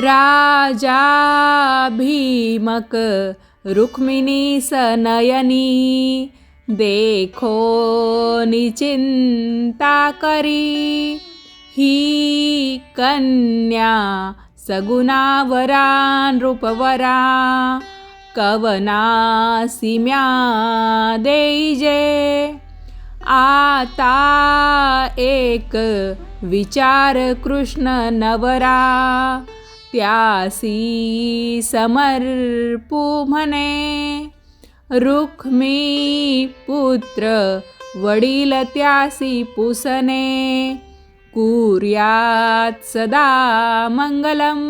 राजा भीमक रुक्मिणी सनयनी देखो निचिंता करी। ही कन्या सगुणावरा नृपवरा कवनासिम्या देईजे आता एक विचार कृष्ण नवरा त्यासी समर्पू म्हणे रुक्मी पुत्र वडील त्यासी पुसने। कुर्यात सदा मंगलम।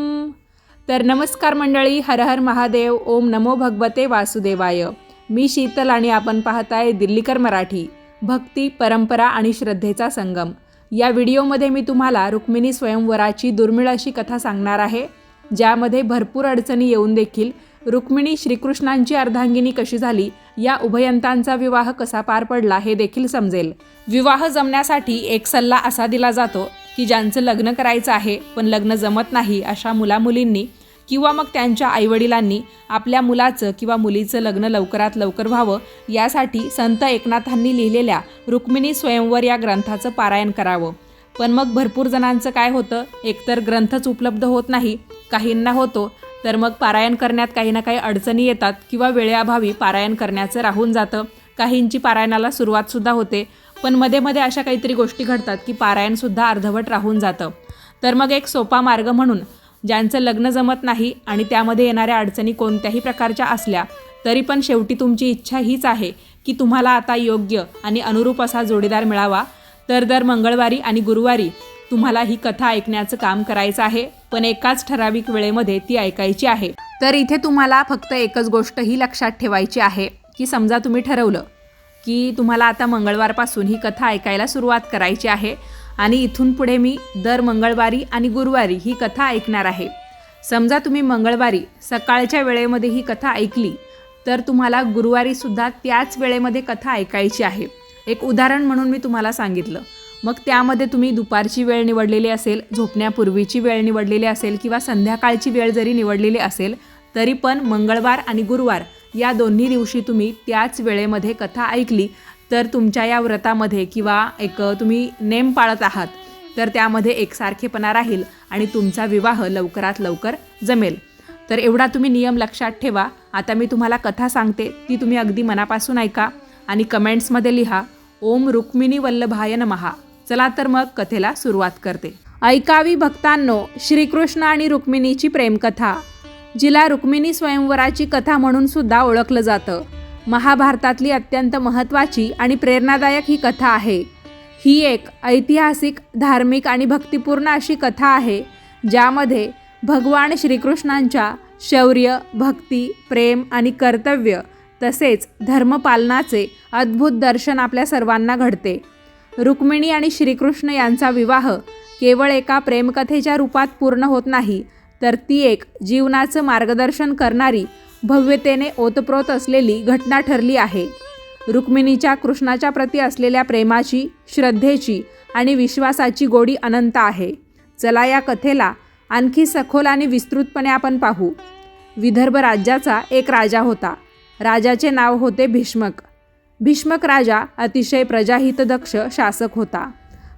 तर नमस्कार मंडळी हर हर महादेव ओम नमो भगवते वासुदेवाय। मी शीतल आणि आपण पाहताय दिल्लीकर मराठी भक्ती परंपरा आणि श्रद्धेचा संगम. या व्हिडिओमध्ये मी तुम्हाला रुक्मिणी स्वयंवराची दुर्मिळ अशी कथा सांगणार आहे. ज्यामध्ये भरपूर अडचणी येऊन देखील रुक्मिणी श्रीकृष्णांची अर्धांगिनी कशी झाली या उभयंतांचा विवाह कसा पार पडला हे देखील समजेल. विवाह जमण्यासाठी एक सल्ला असा दिला जातो की ज्यांचं लग्न करायचं आहे पण लग्न जमत नाही अशा मुलामुलींनी किंवा मग त्यांच्या आईवडिलांनी आपल्या मुलाचं किंवा मुलीचं लग्न लवकरात लवकर व्हावं यासाठी संत एकनाथांनी लिहिलेल्या रुक्मिणी स्वयंवर या ग्रंथाचं पारायण करावं. पण मग भरपूर जणांचं काय होतं? एकतर ग्रंथच उपलब्ध होत नाही काहींना होतो तर मग पारायण करण्यात काही ना काही अडचणी येतात किंवा वेळेअभावी पारायण करण्याचं राहून जातं. काहींची पारायणाला सुरुवातसुद्धा होते पण मध्ये मध्ये अशा काहीतरी गोष्टी घडतात की पारायणसुद्धा अर्धवट राहून जातं. तर मग एक सोपा मार्ग म्हणून ज्यांचं लग्न जमत नाही आणि त्यामध्ये येणाऱ्या अडचणी कोणत्याही प्रकारच्या असल्या तरी पण शेवटी तुमची इच्छा हीच आहे की तुम्हाला आता योग्य आणि अनुरूप असा जोडीदार मिळावा. तर दर मंगळवारी आणि गुरुवारी तुम्हाला ही कथा ऐकण्याचं काम करायचं आहे पण एकाच ठराविक वेळेमध्ये ती ऐकायची आहे. तर इथे तुम्हाला फक्त एकच गोष्ट ही लक्षात ठेवायची आहे की समजा तुम्ही ठरवलं की तुम्हाला आता मंगळवारपासून ही कथा ऐकायला सुरुवात करायची आहे आणि इथून पुढे मी दर मंगळवारी आणि गुरुवारी ही कथा ऐकणार आहे. समजा तुम्ही मंगळवारी सकाळच्या वेळेमध्ये ही कथा ऐकली तर तुम्हाला गुरुवारीसुद्धा त्याच वेळेमध्ये कथा ऐकायची आहे. एक उदाहरण म्हणून मी तुम्हाला सांगितलं. मग त्यामध्ये तुम्ही दुपारची वेळ निवडलेली असेल झोपण्यापूर्वीची वेळ निवडलेली असेल किंवा संध्याकाळची वेळ जरी निवडलेली असेल तरी पण मंगळवार आणि गुरुवार या दोन्ही दिवशी तुम्ही त्याच वेळेमध्ये कथा ऐकली तर तुमच्या या व्रतामध्ये किंवा एक तुम्ही नेम पाळत आहात तर त्यामध्ये एकसारखेपणा राहील आणि तुमचा विवाह लवकरात लवकर जमेल. तर एवढा तुम्ही नियम लक्षात ठेवा. आता मी तुम्हाला कथा सांगते. ती तुम्ही अगदी मनापासून ऐका आणि कमेंट्समध्ये लिहा. ओम रुक्मिणी वल्लभाय नमहा. चला तर मग कथेला सुरुवात करते. ऐकावी भक्तांनो श्रीकृष्ण आणि रुक्मिणीची प्रेमकथा. जिला रुक्मिणी स्वयंवराची कथा म्हणून सुद्धा ओळखलं जातं. महाभारतातली अत्यंत महत्त्वाची आणि प्रेरणादायक ही कथा आहे. ही एक ऐतिहासिक धार्मिक आणि भक्तिपूर्ण अशी कथा आहे ज्यामध्ये भगवान श्रीकृष्णांच्या शौर्य भक्ती प्रेम आणि कर्तव्य तसेच धर्मपालनाचे अद्भुत दर्शन आपल्या सर्वांना घडते. रुक्मिणी आणि श्रीकृष्ण यांचा विवाह केवळ एका प्रेमकथेच्या रूपात पूर्ण होत नाही तर ती एक जीवनाचं मार्गदर्शन करणारी भव्यतेने ओतप्रोत असलेली घटना ठरली आहे. रुक्मिणीच्या कृष्णाच्या प्रती असलेल्या प्रेमाची श्रद्धेची आणि विश्वासाची गोडी अनंत आहे. चला या कथेला आणखी सखोल आणि विस्तृतपणे आपण पाहू. विदर्भ राज्याचा एक राजा होता. राजाचे नाव होते भीष्मक. भीष्मक राजा अतिशय प्रजाहितदक्ष शासक होता.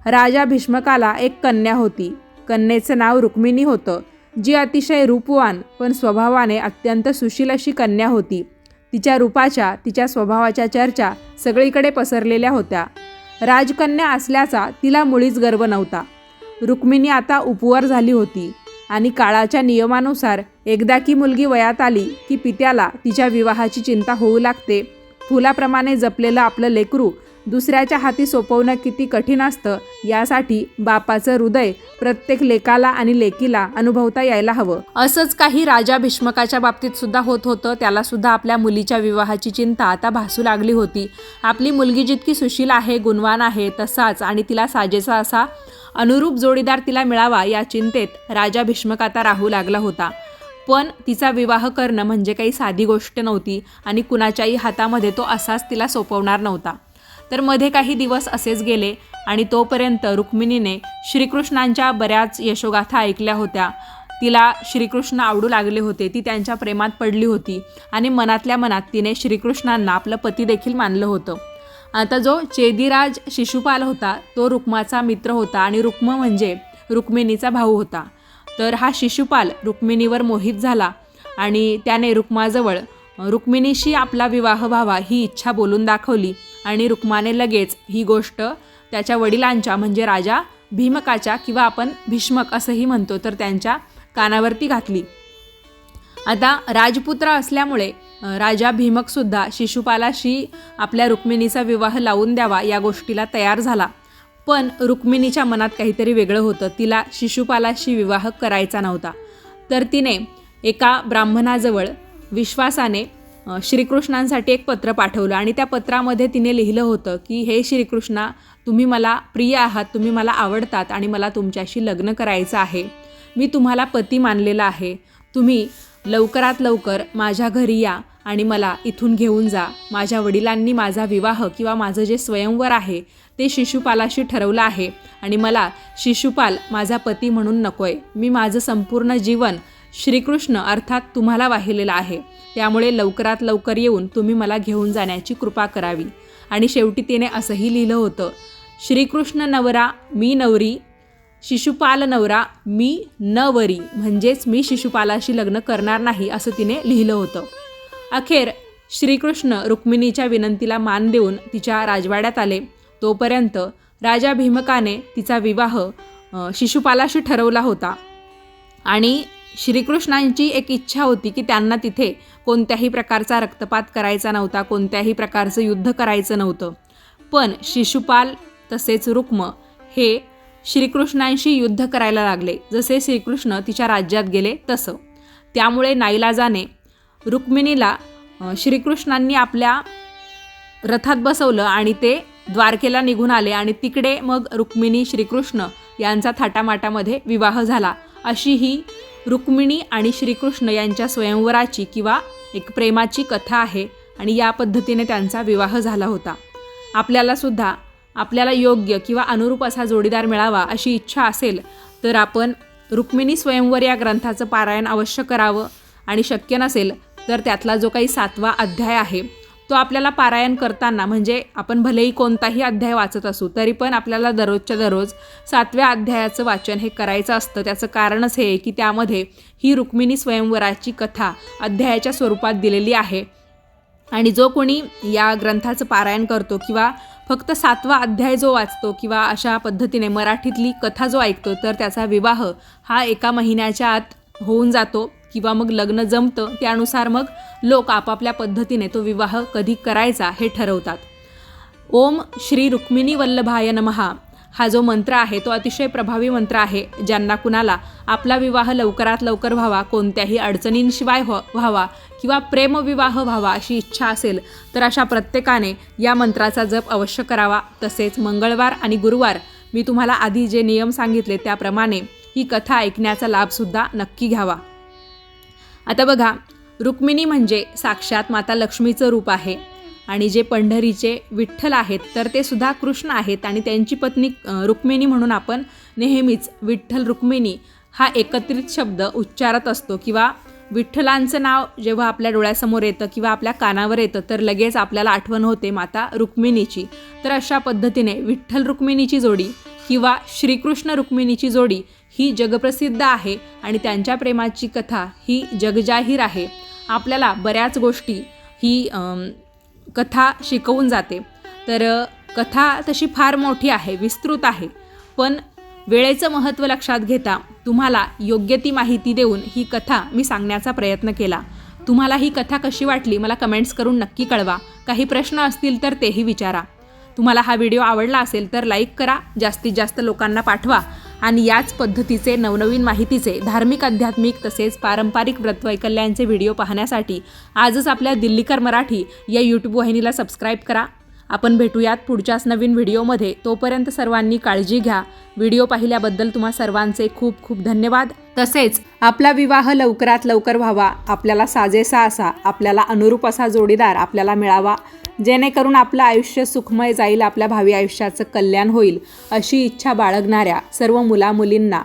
राजा भीष्मकाला एक कन्या होती. कन्येचं नाव रुक्मिणी होतं जी अतिशय रूपवान पण स्वभावाने अत्यंत सुशील अशी कन्या होती. तिच्या रूपाच्या तिच्या स्वभावाच्या चर्चा सगळीकडे पसरलेल्या होत्या. राजकन्या असल्याचा तिला मुळीच गर्व नव्हता. रुक्मिणी आता उपवर झाली होती आणि काळाच्या नियमानुसार एकदा की मुलगी वयात आली की पित्याला तिच्या विवाहाची चिंता होऊ लागते फुलाप्रमाणे जपलेलं आपलं लेकरू दुसऱ्याच्या हाती सोपवणं किती कठीण असतं यासाठी बापाचं हृदय प्रत्येक लेकाला आणि लेकीला अनुभवता यायला हवं. असंच काही राजा भीष्मकाच्या बाबतीत सुद्धा होत होतं त्याला सुद्धा आपल्या मुलीच्या विवाहाची चिंता आता भासू लागली होती. आपली मुलगी जितकी सुशील आहे गुणवान आहे तसाच आणि तिला साजेसा असा अनुरूप जोडीदार तिला मिळावा या चिंतेत राजा भीष्मक आता राहू लागला होता. पण तिचा विवाह करणं म्हणजे काही साधी गोष्ट नव्हती आणि कुणाच्याही हातामध्ये तो असाच तिला सोपवणार नव्हता. तर मध्ये काही दिवस असेच गेले आणि तोपर्यंत रुक्मिणीने श्रीकृष्णांच्या बऱ्याच यशोगाथा ऐकल्या होत्या. तिला श्रीकृष्ण आवडू लागले होते ती त्यांच्या प्रेमात पडली होती आणि मनातल्या मनात तिने श्रीकृष्णांना आपलं पती देखील मानलं होतं. आता जो चेदिराज शिशुपाल होता तो रुक्माचा मित्र होता आणि रुक्म म्हणजे रुक्मिणीचा भाऊ होता. तर हा शिशुपाल रुक्मिणीवर मोहित झाला आणि त्याने रुक्माजवळ रुक्मिणीशी आपला विवाह व्हावा ही इच्छा बोलून दाखवली आणि रुक्माने लगेच ही गोष्ट त्याच्या वडिलांच्या म्हणजे राजा भीमकाच्या किंवा आपण भीष्मक असंही म्हणतो तर त्यांच्या कानावरती घातली. आता राजपुत्र असल्यामुळे राजा भीमकसुद्धा शिशुपालाशी आपल्या रुक्मिणीचा विवाह लावून द्यावा या गोष्टीला तयार झाला. पण रुक्मिणीच्या मनात काहीतरी वेगळं होतं. तिला शिशुपालाशी विवाह करायचा नव्हता. तर तिने एका ब्राह्मणाजवळ विश्वासाने श्रीकृष्णांसाठी एक पत्र पाठवलं आणि त्या पत्रामध्ये तिने लिहिलं होतं की हे श्रीकृष्णा तुम्ही मला प्रिय आहात तुम्ही मला आवडतात आणि मला तुमच्याशी लग्न करायचं आहे. मी तुम्हाला पती मानलेला आहे. तुम्ही लवकरात लवकर माझ्या घरी या. आणि मला इथून घेऊन जा. माझ्या वडिलांनी माझा विवाह किंवा माझं जे स्वयंवर आहे ते शिशुपालाशी ठरवलं आहे आणि मला शिशुपाल माझा पती म्हणून नको आहे मी माझं संपूर्ण जीवन श्रीकृष्ण अर्थात तुम्हाला वाहिलेलं आहे. त्यामुळे लवकरात लवकर येऊन तुम्ही मला घेऊन जाण्याची कृपा करावी. आणि शेवटी तिने असंही लिहिलं होतं श्रीकृष्ण नवरा मी नवरी शिशुपाल नवरा मी नवरी. म्हणजेच मी शिशुपालाशी लग्न करणार नाही असं तिने लिहिलं होतं. अखेर श्रीकृष्ण रुक्मिणीच्या विनंतीला मान देऊन तिच्या राजवाड्यात आले. तोपर्यंत राजा भीमकाने तिचा विवाह शिशुपालाशी ठरवला होता. आणि श्रीकृष्णांची एक इच्छा होती की त्यांना तिथे कोणत्याही प्रकारचा रक्तपात करायचा नव्हता कोणत्याही प्रकारचं युद्ध करायचं नव्हतं. पण शिशुपाल तसेच रुक्म हे श्रीकृष्णांशी युद्ध करायला लागले. जसे श्रीकृष्ण तिच्या राज्यात गेले तसं. त्यामुळे नाईलाजाने रुक्मिणीला श्रीकृष्णांनी आपल्या रथात बसवलं आणि ते द्वारकेला निघून आले आणि तिकडे मग रुक्मिणी श्रीकृष्ण यांचा थाटामाटामध्ये विवाह झाला. अशी ही रुक्मिणी आणि श्रीकृष्ण यांच्या स्वयंवराची किंवा एक प्रेमाची कथा आहे आणि या पद्धतीने त्यांचा विवाह झाला होता. आपल्यालासुद्धा आपल्याला योग्य किंवा अनुरूप असा जोडीदार मिळावा अशी इच्छा असेल तर आपण रुक्मिणी स्वयंवर या ग्रंथाचं पारायण अवश्य करावं आणि शक्य नसेल तर त्यातला जो काही सातवा अध्याय आहे तो आपल्याला पारायण करताना म्हणजे आपण भलेही कोणताही अध्याय वाचत असू तरी पण आपल्याला दररोजच्या दररोज सातव्या अध्यायाचं वाचन हे करायचं असतं. त्याचं कारणच हे की त्यामध्ये ही रुक्मिणी स्वयंवराची कथा अध्यायाच्या स्वरूपात दिलेली आहे. आणि जो कोणी या ग्रंथाचं पारायण करतो किंवा फक्त सातवा अध्याय जो वाचतो किंवा अशा पद्धतीने मराठीतली कथा जो ऐकतो तर त्याचा विवाह हा एका महिन्याच्या आत होऊन जातो. किंवा मग लग्न जमतं त्यानुसार मग लोक आपापल्या पद्धतीने तो विवाह कधी करायचा हे ठरवतात. ओम श्री रुक्मिणी वल्लभाय नमहा. हा जो मंत्र आहे तो अतिशय प्रभावी मंत्र आहे ज्यांना कुणाला आपला विवाह लवकरात लवकर व्हावा कोणत्याही अडचणींशिवाय व व्हावा किंवा प्रेमविवाह व्हावा अशी इच्छा असेल तर अशा प्रत्येकाने या मंत्राचा जप अवश्य करावा. तसेच मंगळवार आणि गुरुवार मी तुम्हाला आधी जे नियम सांगितले त्याप्रमाणे ही कथा ऐकण्याचा लाभसुद्धा नक्की घ्यावा. आता बघा रुक्मिणी म्हणजे साक्षात माता लक्ष्मीचं रूप आहे. आणि जे पंढरीचे विठ्ठल आहेत तर ते सुद्धा कृष्ण आहेत आणि त्यांची पत्नी रुक्मिणी म्हणून आपण नेहमीच विठ्ठल रुक्मिणी हा एकत्रित शब्द उच्चारत असतो. किंवा विठ्ठलांचं नाव जेव्हा आपल्या डोळ्यासमोर येतं किंवा आपल्या कानावर येतं तर लगेच आपल्याला आठवण होते माता रुक्मिणीची. तर अशा पद्धतीने विठ्ठल रुक्मिणीची जोडी किंवा श्रीकृष्ण रुक्मिणीची जोडी ही जगप्रसिद्ध आहे आणि त्यांच्या प्रेमाची कथा ही जगजाहीर आहे. आपल्याला बऱ्याच गोष्टी ही कथा शिकवून जाते. तर कथा तशी फार मोठी आहे विस्तृत आहे. पण वेळेचं महत्त्व लक्षात घेता तुम्हाला योग्य ती माहिती देऊन ही कथा मी सांगण्याचा प्रयत्न केला. तुम्हाला ही कथा कशी वाटली मला कमेंट्स करून नक्की कळवा. काही प्रश्न असतील तर तेही विचारा. तुम्हाला हा व्हिडिओ आवडला असेल तर लाईक करा. जास्तीत जास्त लोकांना पाठवा. आणि याच पद्धतीचे नवनवीन माहितीचे धार्मिक आध्यात्मिक तसेच पारंपरिक व्रतवैकल्यांचे व्हिडिओ पाहण्यासाठी आजच आपल्या दिल्लीकर मराठी या यूट्यूब वाहिनीला सबस्क्राईब करा. आपण भेटूयात पुढच्याच नवीन व्हिडिओमध्ये. तोपर्यंत सर्वांनी काळजी घ्या. व्हिडिओ पाहिल्याबद्दल तुम्हा सर्वांचे खूप खूप धन्यवाद. तसेच आपला विवाह लवकरात लवकर व्हावा. आपल्याला साजेसा असा आपल्याला अनुरूप असा जोडीदार आपल्याला मिळावा. जेणेकरून आपलं आयुष्य सुखमय जाईल आपल्या भावी आयुष्याचं कल्याण होईल अशी इच्छा बाळगणाऱ्या सर्व मुलामुलींना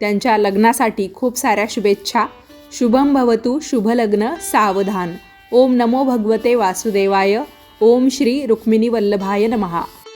त्यांच्या लग्नासाठी खूप साऱ्या शुभेच्छा. शुभम भवतु शुभलग्न सावधान. ओम नमो भगवते वासुदेवाय. ओम श्री रुक्मिणी वल्लभाय नमहा